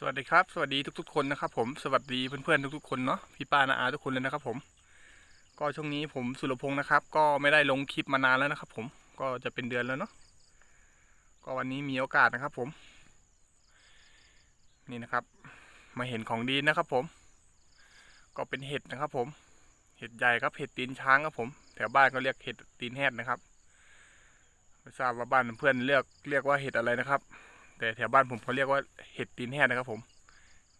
สวัสดีครับ สวัสดีทุก ๆ คนนะครับผมสวัสดีเพื่อนๆทุก ๆ คนเนาะพี่ป้านาอาทุกคนเลยนะครับ ผม ก็ช่วงนี้ผมสุรพงศ์นะครับ ก็ไม่ได้ลงคลิปมานานแล้วนะครับ ผมก็จะเป็นเดือนแล้วเนาะก็วันนี้มีโอกาสนะครับ ผม นี่นะครับ มาเห็นของดีนะครับ ผม ก็เป็นเห็ดนะครับ ผม เห็ดใหญ่ครับเห็ดตีนช้างครับผมแถวบ้านก็เรียกเห็ดตีนแหดนะครับไม่ทราบว่าบ้านเพื่อนเรียกเรียกว่าเห็ดอะไรนะครับ แต่แถวบ้านผมเขาเรียกว่าเห็ดตีนแหดนะครับ ผม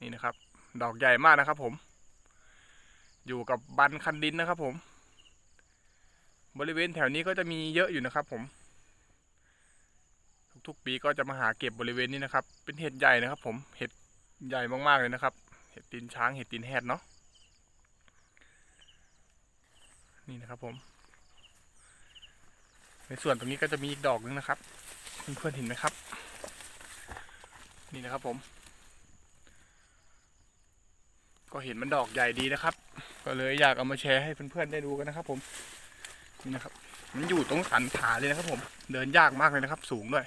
นี่นะครับ ดอกใหญ่มากนะครับ ผม อยู่กับบันคันดินนะครับ ผม บริเวณแถวนี้ก็จะมีเยอะอยู่นะครับ ผม ทุกๆปีก็จะมาหาเก็บบริเวณนี้นะครับ เป็นเห็ดใหญ่นะครับ ผม เห็ดใหญ่มากๆเลยนะครับ เห็ดตีนช้าง เห็ดตีนแหดเนาะ นี่นะครับ ผม ในส่วนตรงนี้ก็จะมีอีกดอกนึงนะครับ เพื่อนๆเห็นไหมครับ นี่นะครับผม ก็เห็นมันดอกใหญ่ดีนะครับ ก็เลยอยากเอามาแชร์ให้เพื่อนๆได้ดูกันนะครับ ผมนี่นะครับ มันอยู่ตรงสันผาเลยนะครับ ผม เดินยากมากเลยนะครับ สูงด้วย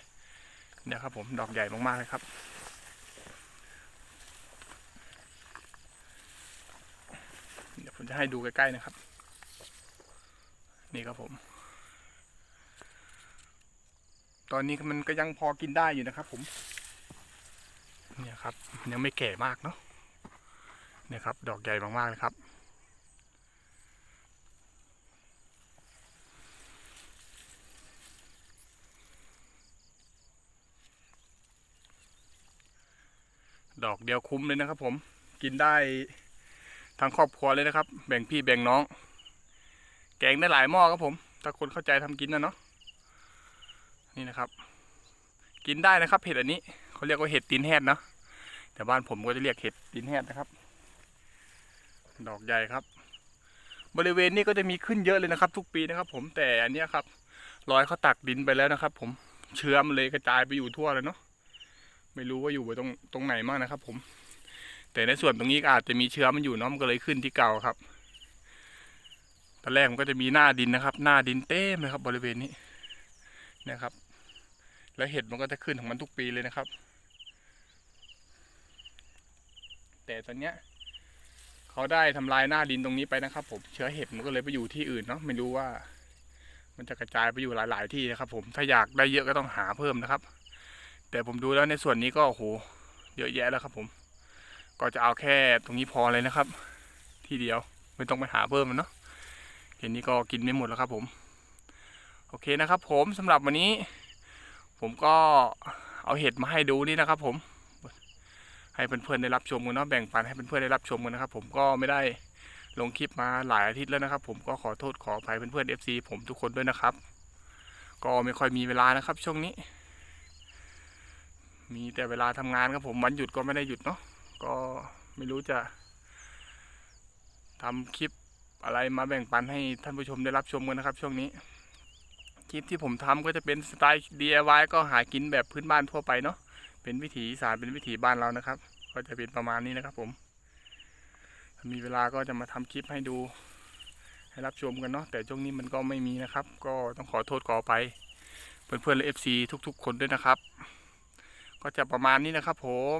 เนี่ยครับ ผมดอกใหญ่มากๆเลยครับเดี๋ยวผมจะให้ดูใกล้ๆนะครับ นี่ครับผม ตอนนี้มันก็ยังพอกินได้อยู่นะครับ ผม เนี่ยครับยังไม่แก่มากเนาะเนี่ยครับ ดอกใหญ่มากๆเลยครับ ดอกเดียวคุ้มเลยนะครับ ผมกินได้ทั้งครอบครัวเลยนะครับ แบ่งพี่แบ่งน้อง แกงได้หลายหม้อครับผม ถ้าคนเข้าใจทำกินนะเนาะนี่นะครับ กินได้นะครับเห็ดอันนี้ เขาเรียกว่าเห็ดตีนแหดเนาะแต่บ้านผมก็จะเรียกเห็ดตีนแหดนะครับ ดอกใหญ่ครับ บริเวณนี้ก็จะมีขึ้นเยอะเลยนะครับ ทุกปีนะครับ ผมแต่อันนี้ครับรอยเขาตักดินไปแล้วนะครับ ผมเชื้อมันเลยกระจายไปอยู่ทั่วเลยเนาะไม่รู้ว่าอยู่ไปตรงตรงไหนมากนะครับ ผม แต่ในส่วนตรงนี้อาจจะมีเชื้อมันอยู่เนาะมันก็เลยขึ้นที่เก่าครับตอนแรกมันก็จะมีหน้าดินนะครับ หน้าดินเต็มเลยครับ บริเวณนี้นะครับ แล้วเห็ดมันก็จะขึ้นของมันทุกปีเลยนะครับ แต่ตอนเนี้ยเขาได้ทำลายหน้าดินตรงนี้ไปนะครับ ผมเชื้อเห็ดมันก็เลยไปอยู่ที่อื่นเนาะไม่รู้ว่า มันจะกระจายไปอยู่หลาย ๆ ที่นะครับ ผมถ้าอยากได้เยอะก็ต้องหาเพิ่มนะครับ แต่ผมดูแล้วในส่วนนี้ก็โอ้โหเยอะแยะแล้วครับ ผม ก็จะเอาแค่ตรงนี้พอเลยนะครับ ที่เดียวไม่ต้องไปหาเพิ่มมันเนาะเห็นนี้ก็กินไม่หมดแล้วครับ ผม โอเคนะครับ ผมสำหรับวันนี้ ผมก็เอาเห็ดมาให้ดูนี่นะครับผม ให้เพื่อนๆได้รับชมกันเนาะแบ่งปันให้เพื่อนๆได้รับชมกันนะครับผมก็ไม่ได้ลงคลิปมาหลายอาทิตย์แล้วนะครับ ผมก็ขอโทษขออภัยเพื่อนๆ FC ผมทุกคนด้วยนะครับ ก็ไม่ค่อยมีเวลานะครับ ช่วงนี้ มีแต่เวลาทำงานครับผมวันหยุดก็ไม่ได้หยุดเนาะก็ไม่รู้จะทำคลิปอะไรมาแบ่งปันให้ท่านผู้ชมได้รับชมกันนะครับ ช่วงนี้ คลิปที่ผมทำก็จะเป็นสไตล์ DIY ก็หากินแบบพื้นบ้านทั่วไปเนาะเป็นวิถีสานเป็นวิถีบ้านเรานะครับ ก็จะเป็นประมาณนี้นะครับ ผมมีเวลาก็จะมาทำคลิปให้ดู ให้รับชมกันเนาะแต่ช่วงนี้มันก็ไม่มีนะครับ ก็ต้องขอโทษขอไปเพื่อนๆและ FC ทุก ๆ คนด้วยนะครับ ก็จะประมาณนี้นะครับ ผม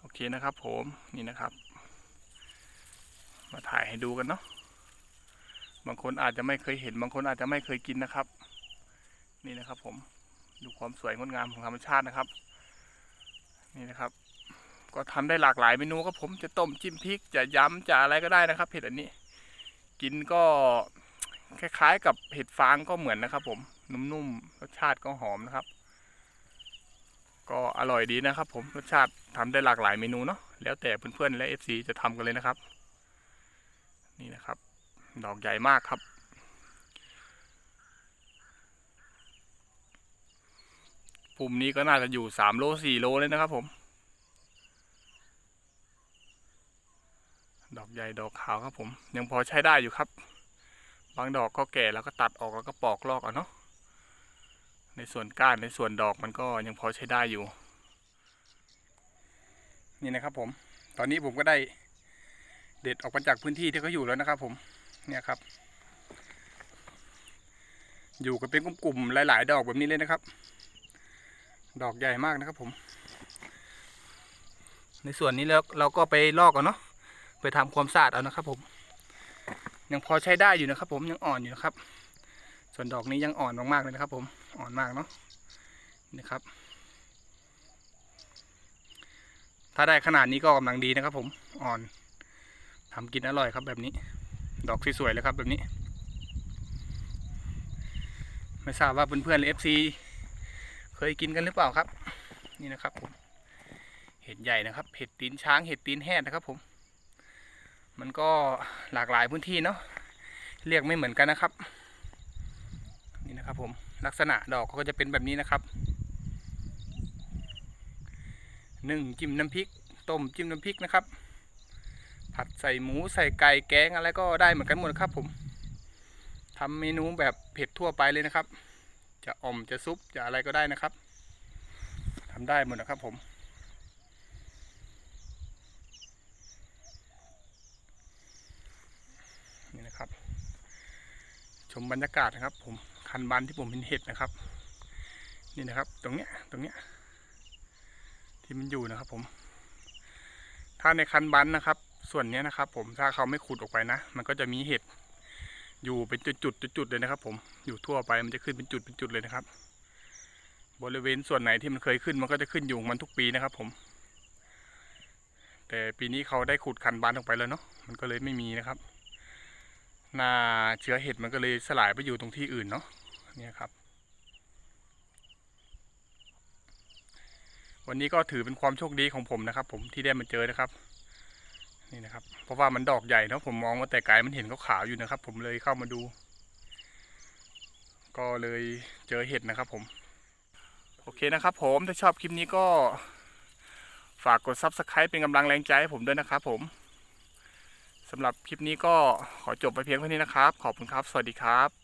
โอเคนะครับ ผมนี่นะครับ มาถ่ายให้ดูกันเนาะ บางคนอาจจะไม่เคยเห็น บางคนอาจจะไม่เคยกินนะครับ นี่นะครับ ผมดูความสวยงดงามของธรรมชาตินะครับ นี่นะครับ ก็ทำได้หลากหลายเมนูครับผมจะต้มจิ้มพริกจะยำจะอะไรก็ได้นะครับเห็ดอันนี้ กินก็คล้ายๆ กับเห็ดฟางก็เหมือนนะครับ ผมนุ่มๆรสชาติก็หอมนะครับ ก็อร่อยดีนะครับ ผมรสชาติทำได้หลากหลายเมนูเนาะแล้วแต่เพื่อนๆและ FC จะทำกันเลยนะครับ นี่นะครับ ดอกใหญ่มากครับ ปุ่มนี้ก็น่าจะอยู่สามโลสี่โลเลยนะครับผม ดอกใหญ่ดอกขาวครับผม ยังพอใช้ได้อยู่ครับ บางดอกก็แก่แล้วก็ตัดออกแล้วก็ปอกลอกเอาเนาะ ในส่วนก้านในส่วนดอกมันก็ยังพอใช้ได้อยู่ นี่นะครับผม ตอนนี้ผมก็ได้เด็ดออกมาจากพื้นที่ที่เขาอยู่แล้วนะครับผม เนี่ยครับ อยู่กันเป็นกลุ่มๆหลาย ๆ ดอกแบบนี้เลยนะครับ ดอกใหญ่มากนะครับผม ในส่วนนี้แล้วเราก็ไปลอกเอาเนาะไปทำความสะอาดเอานะครับ ผม ยังพอใช้ได้อยู่นะครับ ผมยังอ่อนอยู่นะครับ ส่วนดอกนี้ยังอ่อนมากๆเลยนะครับ ผมอ่อนมากเนาะนี่ครับ ถ้าได้ขนาดนี้ก็กำลังดีนะครับ ผมอ่อนทำกินอร่อยครับแบบนี้ ดอกสวยๆเลยครับแบบนี้ ไม่ทราบว่าเพื่อนๆเอฟซีเคยกินกันหรือเปล่าครับ นี่นะครับผมเห็ดใหญ่นะครับ เห็ดตีนช้าง เห็ดตีนแหดนะครับผม มันก็หลากหลายพื้นที่เนาะ เรียกไม่เหมือนกันนะครับ นี่นะครับผม ลักษณะดอกก็จะเป็นแบบนี้นะครับหนึ่งจิ้มน้ำพริก ต้มจิ้มน้ำพริกนะครับ ผัดใส่หมูใส่ไก่แกงอะไรก็ได้เหมือนกันหมดครับ ผมทำเมนูแบบเผ็ดทั่วไปเลยนะครับ จะอ่อมจะซุปจะอะไรก็ได้นะครับทำได้หมดนะครับผมนี่นะครับ ชมบรรยากาศนะครับ ผมคันบานที่ผมเห็นเห็ดนะครับ นี่นะครับ ตรงเนี้ยตรงเนี้ยที่มันอยู่นะครับ ผมถ้าในคันบันนะครับ ส่วนนี้นะครับ ผมถ้าเขาไม่ขุดออกไปนะ มันก็จะมีเห็ดอยู่เป็นจุดๆจุดๆเลยนะครับ ผมอยู่ทั่วไปมันจะขึ้นเป็นจุดเป็นจุดเลยนะครับ บริเวณส่วนไหนที่มันเคยขึ้นมันก็จะขึ้นอยู่มันทุกปีนะครับ ผม แต่ปีนี้เขาได้ขุดคันบานออกไปแล้วเนาะมันก็เลยไม่มีนะครับหน้าเชื้อเห็ดมันก็เลยสลายไปอยู่ตรงที่อื่นเนาะเนี่ยครับ วันนี้ก็ถือเป็นความโชคดีของผมนะครับ ผมที่ได้มาเจอนะครับ นี่นะครับ เพราะว่ามันดอกใหญ่เนาะผมมองว่าแต่ไกลมันเห็นขาวอยู่นะครับ ผมเลยเข้ามาดู ก็เลยเจอเห็ดนะครับ ผม โอเคนะครับ ผมถ้าชอบคลิปนี้ก็ฝากกด Subscribe เป็นกำลังแรงใจให้ผมด้วยนะครับ ผมสำหรับคลิปนี้ก็ขอจบไปเพียงเท่านี้นะครับ ขอบคุณครับ สวัสดีครับ